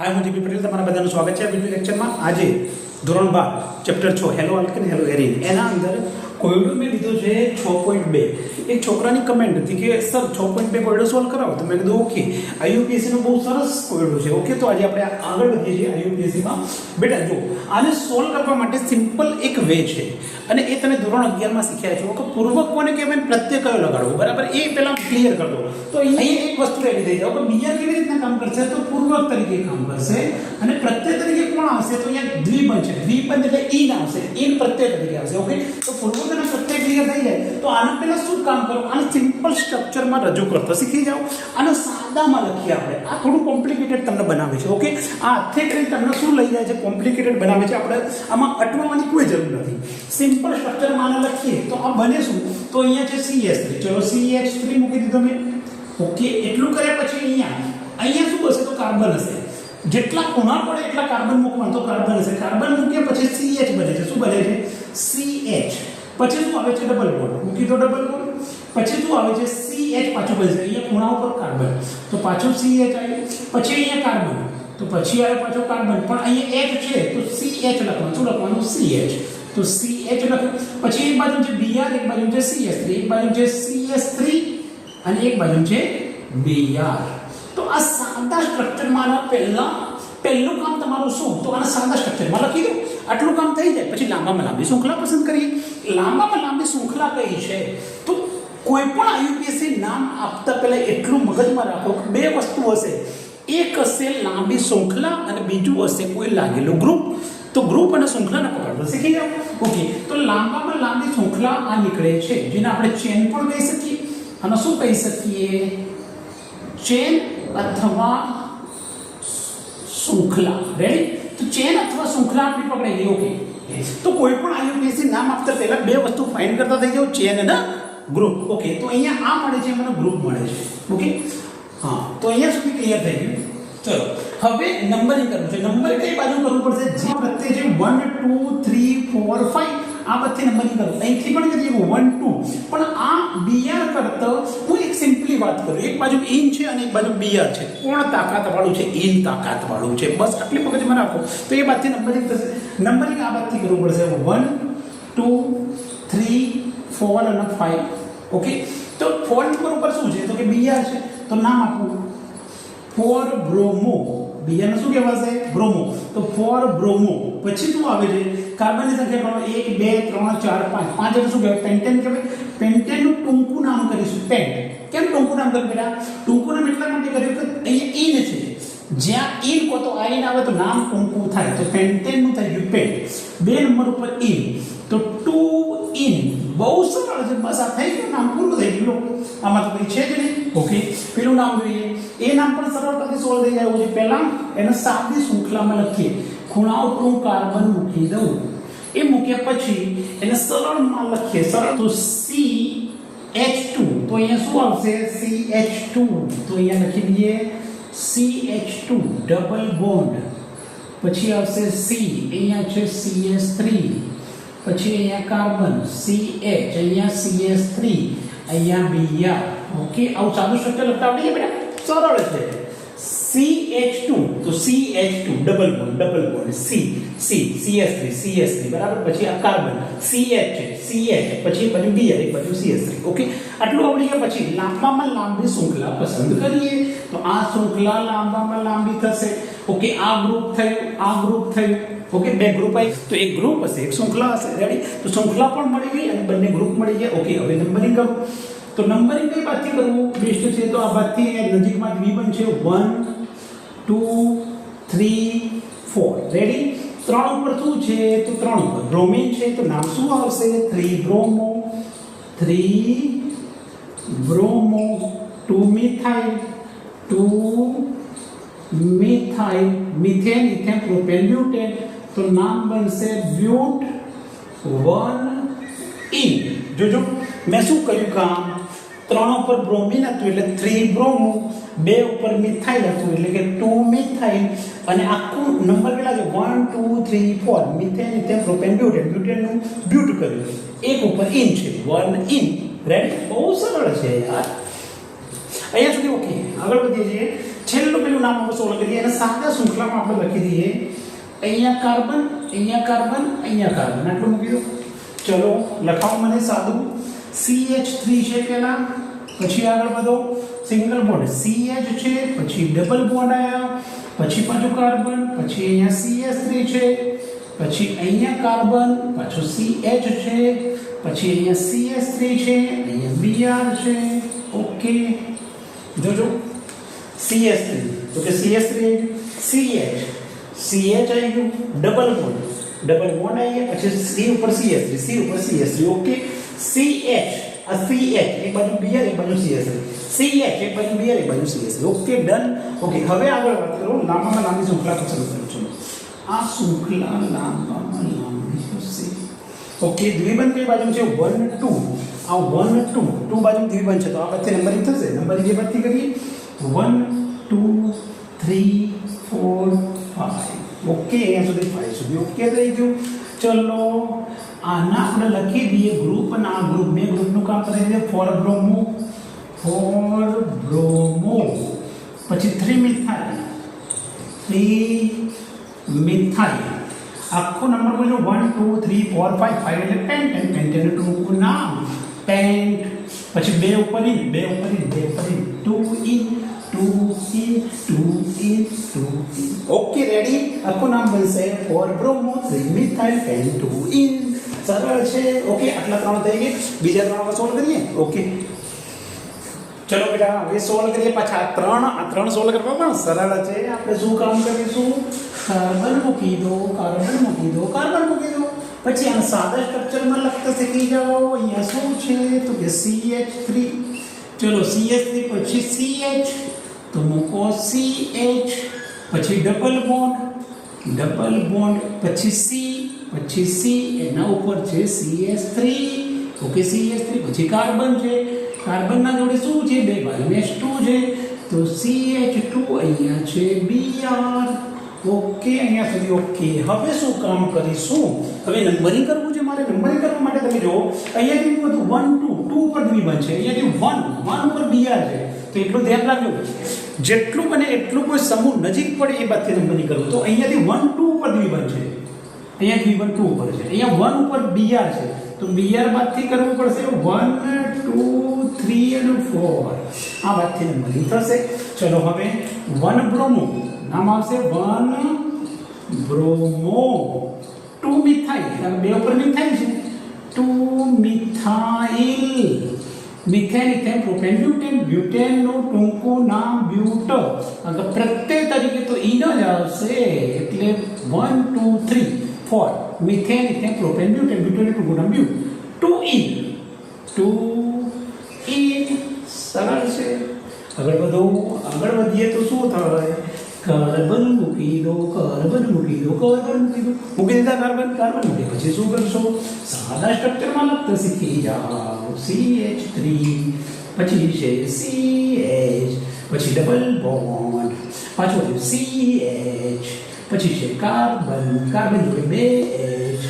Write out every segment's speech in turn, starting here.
હાય હું જીપી પટેલ તમારા બધાનું સ્વાગત છે. આ વીડિયો લેક્ચરમાં આજે ધોરણ બાર ચેપ્ટર છ હેલો અલ્કન હેલો એરિન એના અંદર કોયડો મેં લીધો છે છ પોઈન્ટ બે. એક છોકરાની કમેન્ટ હતી કે, સર, છ પોઈન્ટ બે કોયડો સોલ્વ કરાવો. તો મેં કીધું, ઓકે. આઈયુપીએસસીનો બહુ સરસ કોયડો છે. ઓકે, તો આજે આપણે આગળ વધીએ છીએ આઈયુપીએસસીમાં બેટા, જો, આને સોલ્વ કરવા માટે સિમ્પલ એક વે છે. અને એ તમે ધોરણ અગિયારમાં શીખ્યા છો. કે પૂર્વક કોને કહેવાય પ્રત્યય કયો લગાડવો? બરાબર? એ પહેલાં ક્લિયર કરી તો અહીંયા એક વસ્તુ એવી થઈ જાવ કે બીજા કેવી રીતના કામ કરશે? તો પૂર્વક તરીકે કામ કરશે. અને પ્રત્યય તરીકે કોણ આવશે? તો અહીંયા દ્વિબંધ છે. દ્વિબંધ એટલે ઈન આવશે. ઈન પ્રત્યય તરીકે આવશે. ઓકે? તો પૂર્વક અને પ્રત્યય ક્લિયર થઈ જાય. તો આના પહેલા શું કામ કરો? આને સિમ્પલ સ્ટ્રક્ચરમાં રજૂ કરતો શીખી જાઓ. અને સાદામાં લખીએ આપણે. આ થોડું કોમ્પ્લિકેટેડ તમને બનાવે છે ઓકે આ હાથે કરી તમને શું લઈ જાય છે? કોમ્પ્લિકેટેડ બનાવે છે. આપણે આમાં અટવાવાની કોઈ જરૂર નથી. સિમ્પલ સ્ટ્રક્ચરમાં આને લખીએ, તો આ બને શું? તો અહીંયા છે સી એસ થ્રી ચલો સી એચ થ્રી મૂકી દીધો મેં. ઓકે એટલું કર્યા પછી અહીંયા. અહીંયા શું હશે? તો કાર્બન હશે. જેટલા ખૂણા પડે એટલા કાર્બન મૂકવાનું. તો કાર્બન હશે. કાર્બન મૂક્યા પછી સી એચ બને છે. શું બને છે? સી એચ પછી શું આવે છે ડબલ બોન્ડ મૂકી દો ડબલ બોન્ડ પછી શું આવે છે? સી એચ પાછું બનશે અહીંયા ખૂણા ઉપર કાર્બન. તો પાછું સી એચ આવ્યું પછી અહીંયા કાર્બન. તો પછી આવે પાછું કાર્બન. પણ અહીંયા એચ છે. તો સી એચ લખવાનું. શું લખવાનું? સી એચ તો સી એચ લખ્યું પછી એક બાજુ છે બીઆર એક બાજુ છે સી એસ થ્રી એક બાજુ છે સી એસ થ્રી અને એક બાજુ છે બીઆર તો આ સાદા સ્ટ્રક્ચરમાં પહેલા, પહેલું કામ તમારું શું? તો આના સાદા સ્ટ્રક્ચરમાં લખી દો. આટલું કામ થઈ જાય. પછી લાંબામાં લાંબી શૃંખલા પસંદ કરીએ. લાંબામાં લાંબી શૃંખલા કઈ છે? તો કોઈ પણ આઈયુપીએસસી નામ આપતા પહેલાં એટલું મગજમાં રાખો કે બે વસ્તુ હશે. એક હશે લાંબી શૃંખલા અને બીજું હશે કોઈ લાગેલું ગ્રુપ તો ગ્રુપ અને શૃંખલાને પકડવું શીખી જાઓ ઓકે તો લાંબામાં લાંબી શૃંખલા આ નીકળે છે. જેને આપણે ચેન પણ કહી શકીએ. અને શું કહી શકીએ? ચેન અથવા શૃંખલા. રેડી તો ચેન અથવા શૃંખલા આપણી પકડાઈ ગઈ. ઓકે તો કોઈ પણ આઈયુપીએસસી નામ આપતા પહેલા બે વસ્તુ ફાઇન કરતા થઈ જાઓ ચેન અને ગ્રુપ ઓકે તો અહીંયા આ મળે છે મને ગ્રુપ મળે છે ઓકે હા તો અહીંયા સુધી ક્લિયર થઈ ગયું ચલો હવે નંબરિંગ કરવું છે નંબર કઈ બાજુ કરવું પડશે જે પ્રત્યે છે one two three four five આ બધી નંબરિંગ કરું અહીંથી પણ કરીએ વન ટુ પણ આ બીઆર કરતો હું એક સિમ્પલી વાત કરું. એક બાજુ ઇન છે અને એક બાજુ બીઆર છે. કોણ તાકાતવાળું છે? ઇન તાકાતવાળું છે. બસ આટલી મગજમાં રાખો. તો એ બાદથી નંબરિંગ થશે. નંબરિંગ આ બાદથી કરવું પડશે. વન ટુ થ્રી ફોર અને ફાઈવ ઓકે તો ફોર નંબર ઉપર શું છે? તો કે બીઆર છે. તો નામ આપવું ફોર બ્રોમો બીજાને શું કહેવાશે? બ્રોમો તો ફોર બ્રોમો પછી શું આવે છે? કાર્બનની સંખ્યા પ્રમાણે એક, બે, ત્રણ, ચાર, પાંચ. પાંચ એટલે શું કહેવાય? પેન્ટેન કહેવાય. પેન્ટેનનું ટૂંકું નામ કરીશું પેન્ટ કેમ ટૂંકું નામ કર્યું બેટા ટૂંકું નામ એટલા માટે કર્યું કે અહીંયા ઇન છે જ્યાં ઇન કો તો આઈન આવે તો નામ ટૂંકું થાય તો પેન્ટેનનું થઈ ગયું પેન્ટ બે નંબર ઉપર ઇન તો ટુ ઇન બહુ સરળ છે બસ આ થઈ ગયું નામ પૂરું થઈ ગયું. આમાં તો કંઈ છે જ નહીં ઓકે પેલું નામ જોઈએ એ નામ પણ સરળતાથી સોલ્વ થઈ જાય છે પહેલાં એને સાદી શૃંખલામાં લખીએ ખૂણા ઉપર હું કાર્બન મૂકી દઉં એ મૂક્યા પછી એને સરળમાં લખીએ. સરળ તો સી એચ ટુ તો અહીંયા શું આવશે? સી એચ ટુ તો અહીંયા લખી દઈએ C H two double bond પછી આવશે સી અહીંયા છે સી એસ થ્રી પછી અહીંયા કાર્બન. સી એચ અહીંયા સી એસ થ્રી અહીંયા બીઆર ઓકે આવું સાદું સ્ટ્રક્ચર લખતા આવડી ગયા બેટા? સરળ છે. સી એચ ટુ તો C H two double bond double bond three C S three બરાબર? પછી આ કાર્બન એચ છે એચ પછી બધું બાજુ એક એસ થ્રી ઓકે? આટલું આવડી પછી લાંબામાં લાંબી શૃંખલા પસંદ કરીએ. તો આ શૃંખલા લાંબામાં લાંબી થશે. ઓકે, આ ગ્રુપ થયું, આ ગ્રુપ થયું, ઓકે? બે ગ્રુપ આવી. તો એક ગ્રુપ હશે, એક શૃંખલા હશે. રેડી તો શૃંખલા પણ મળી ગઈ અને બંને ગ્રુપ મળી ગયા. ઓકે, હવે નંબરિંગ કરો. તો નંબરિંગ કઈ બાદથી કરવું? બેસ્ટ છે તો આ બાદથી નજીકમાં વી બન છે. One two three four ready ત્રણ ઉપર શું છે તો ત્રણ ઉપર બ્રોમિન છે તો નામ શું આવશે three bromo three bromo two methyl two methyl methane ethane propane butane તો નામ બનશે બ્યુટ વન ઇન જોજો મેં શું કર્યું કામ ત્રણ ઉપર બ્રોમિન હતું એટલે થ્રી બ્રોમો, બે ઉપર મિથાઇલ હતું એટલે કે ટુ મિથાઇલ. અને આખું નંબર કેટલા છે? One two three four methane ethane propane butane બ્યુટેનનું but કર્યું. એક ઉપર ઇન છે. વન ઇન રેડી બહુ સરળ છે યાર. અહીંયા સુધી ઓકે. આગળ વધીએ છીએ છેલ્લું પેલું નામ આપણે સોલ્વ કરીએ. અને સાદા શૃંખલામાં આપણે લખી દઈએ. અહીંયા કાર્બન અહીંયા કાર્બન અહીંયા કાર્બન. આટલું મૂકી દો. ચલો, લખાવો મને સાદું. CH3 છે પહેલા પછી આગળ વધો સિંગલ બોન્ડ CH છે પછી ડબલ બોન્ડ આવ્યા પછી પાછું કાર્બન પછી અહીંયા CH3 છે પછી અહીંયા કાર્બન પાછું CH છે પછી અહીંયા CH3 છે અહીંયા Br છે ઓકે જોજો CH3 તો કે CH3 CH CH આવી ગયું ડબલ બોન્ડ ડબલ બોન્ડ આવી ગયા પછી C ઉપર CH3 C ઉપર CH3 ઓકે CH આ CH એક બાજુ Br એક બાજુ CH3 CH એક બાજુ Br એક બાજુ CH3 ઓકે ડન ઓકે હવે આગળ વાત કરો લાંબામાં લાંબી શૃંખલા પસંદ કરો છો આ શૃંખલા લાંબામાં લાંબી હશે ઓકે દ્વિબંધ કઈ બાજુ છે 1 2 આ 1 2 2 બાજુ દ્વિબંધ છે તો આ વચ્ચે નંબરિંગ થશે નંબરિંગ એ પરથી કરીએ 1 2 3 4 5 ઓકે અહીંયા સુધી 5 સુધી ઓકે થઈ ગયું ચલો આના આપણે લખી દઈએ ગ્રુપ અને આ ગ્રુપ બે ગ્રુપનું કામ કરી દઈએ ફોર બ્રોમો ફોર બ્રોમો પછી થ્રી મિથાઇલ થ્રી મિથાઇલ આખો નંબર બોલો one two three four five five એટલે પેન્ટ પેન્ટ પેન્ટેનું ટૂંકું નામ પેન્ટ પછી બે ઉપર ઇન બે ઉપર ઇન બે ઉપર ene two ene two ene two ene two ene okay ready આખું નામ બનશે four bromo three methyl pent two ene સરળ છે? ઓકે, આટલા ત્રણ થઈ ગઈ. બીજા ત્રણ સોલ્વ કરીએ? ઓકે. ચલો બેટા, હવે સોલ્વ કરીએ પાછા. ત્રણ, આ ત્રણ સોલ્વ કરવા પણ સરળ છે. આપણે શું કામ કરીશું? કાર્બન મૂકી દો, કાર્બન મૂકી દો, કાર્બન મૂકી દો. પછી આમ સાદા સ્ટ્રક્ચરમાં લખતા શીખી જાઓ. અહીંયા શું છે? તો કે CH3 ચલો CH3 પછી CH તો મૂકો CH પછી ડબલ બોન્ડ ડબલ બોન્ડ પછી C પછી C, એના ઉપર છે CS3 ઓકે CS3 પછી કાર્બન છે. કાર્બનના જોડે શું છે? બે બાજુ H2 છે. તો CH2 અહીંયા છે Br ઓકે, અહીંયા સુધી ઓકે. હવે શું કામ કરીશું? હવે નંબરિંગ કરવું છે મારે. નંબરિંગ કરવા માટે તમે જુઓ. અહીંયાથી બધું વન ટુ ટુ ઉપર દ્વિબંધ છે. અહીંયાથી વન વન ઉપર બીઆર છે. તો એટલું ધ્યાન રાખજો. જેટલું બને એટલું કોઈ સમૂહ નજીક પડે એ બાદથી નંબરિંગ કરવું તો અહીંયાથી વન ટુ ઉપર દ્વિબંધ છે. અહીંયા દ્વિબંધ ટુ ઉપર છે અહીંયા વન ઉપર બીઆર છે તો બીઆર બાદથી કરવું પડશે વન ટુ થ્રી અને ફોર આ બાદથી નંબરિંગ થશે ચલો હવે વન બ્રોમો નામ આવશે વન બ્રોમો ટુ મિથાઇલ કારણ કે બે ઉપર મિથાઇલ છે two methyl methane ethane propane butane બ્યુટેનનું ટૂંકું નામ બ્યુટ આગળ પ્રત્યય તરીકે તો ઈ જ આવશે એટલે one two three four methane ethane propane butane બ્યુટેનનું ટૂંકું નામ but two ene two ene સરળ છે આગળ વધો આગળ વધીએ તો શું થાય કાર્બન મૂકી દો કાર્બન મૂકી દો કાર્બન મૂકી દો મૂકી દીધા કાર્બન કાર્બન મૂકી પછી શું કરશો સાદા સ્ટ્રક્ચરમાં લખતા શીખી જાઓ CH3 પછી છે CH પછી ડબલ બોન્ડ પાછું આવ્યું CH પછી છે કાર્બન કાર્બન જોડે બે H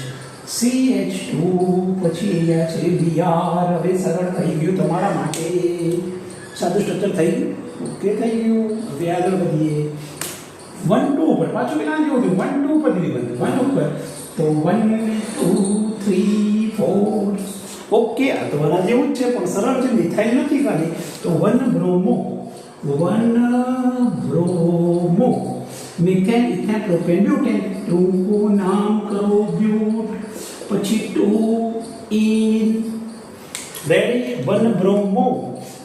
CH2 પછી અહીંયા છે Br હવે સરળ થઈ ગયું તમારા માટે સાદું સ્ટ્રક્ચર થઈ ગયું ઓકે થઈ ગયું હવે આગળ વધીએ વન ટુ ઉપર પાછું પેલા જેવું હતું વન ટુ ઉપર દીધી બંધ વન ઉપર તો one two three four okay આ તો આના જેવું જ છે પણ સરળ છે મિથાઇલ નથી ખાલી તો one bromo one bromo methane ethane propane butane ટૂંકું નામ કરો બ્યુટ પછી two ene ready one bromo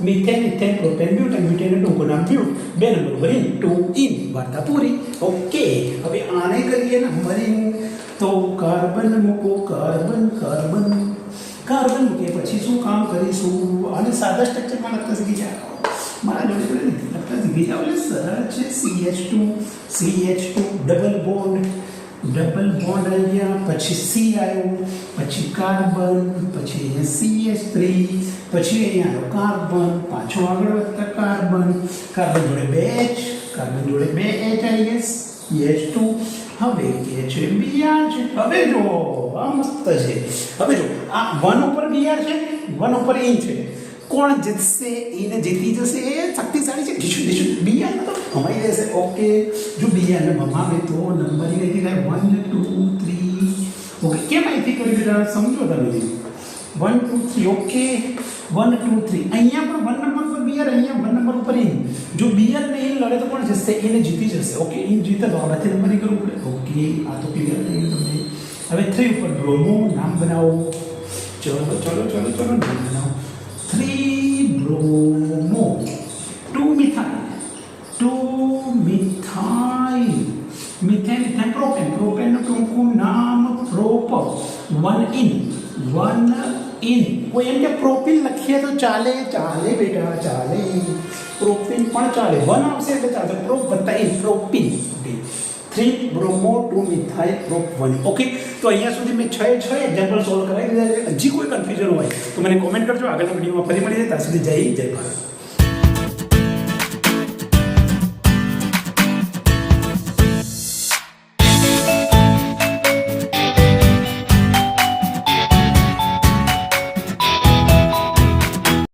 methane ethane propane butane butane ટૂંકું નામ બ્યુટ બે નંબર ભરી ટુ ઇન વાર્તા પૂરી ઓકે હવે આને કરીએ નંબરિંગ તો કાર્બન મૂકો કાર્બન કાર્બન કાર્બન મૂકીએ પછી શું કામ કરીશું આને સાદા સ્ટ્રક્ચરમાં લખતા શીખી જાઓ મારા જોડે જોડે નથી have શીખી search એટલે સરળ છે CH2 CH2 double bond double bond આવી ગયા પછી સી આવ્યું પછી કાર્બન પછી અહીંયા CH3 પછી અહીંયા કાર્બન પાછો આગળ વધતા કાર્બન કાર્બન જોડે બે H કાર્બન જોડે બે એચ આવી ગયા CH2 હવે કે છે બીઆર છે હવે જો આ મસ્ત છે હવે જો આ વન ઉપર બીઆર છે વન ઉપર ઇન છે કોણ જીતશે એને જીતી જશે એ શક્તિશાળી છે ડીશું ડીશું બીઆર તો હમાઈ જશે ઓકે જો બીજાને ભમાવે તો નંબરિંગ અહીંથી થાય વન ટુ થ્રી ઓકે કેમ અહીંથી કરી બેટા સમજો તમે one two three okay one two three અહીંયા પણ વન નંબર પર બિયર અહીંયા વન નંબર ઉપર ઇન જો બિયર ને ઇન લડે તો કોણ જશે એને જીતી જશે ઓકે ઇન જીતે તો આપણાથી નંબરિંગ કરવું પડે ઓકે આ તો ક્લિયર થઈ ગયું તમને હવે થ્રી ઉપર બ્રોમો નામ બનાવો ચલો ચલો ચલો ચલો નામ બનાવો Bromo two methyl two methyl methane methane propane પ્રોપેનનું ટૂંકું નામ prop one ene one ene કોઈ એમ કે પ્રોપિન લખીએ તો ચાલે ચાલે બેટા ચાલે પ્રોપિન પણ ચાલે વન આવશે એટલે ચાલશે પ્રોપ વત્તા ene propyne three bromo two methyl prop one okay તો અહીંયા સુધી મેં છ છ એક્ઝામ્પલ સોલ્વ કરાવી દીધા છે. હજી કોઈ કન્ફ્યુઝન હોય તો મને કોમેન્ટ કરજો. આગળના વિડીયોમાં ફરી મળીએ. ત્યાં સુધી જય જય ભારત.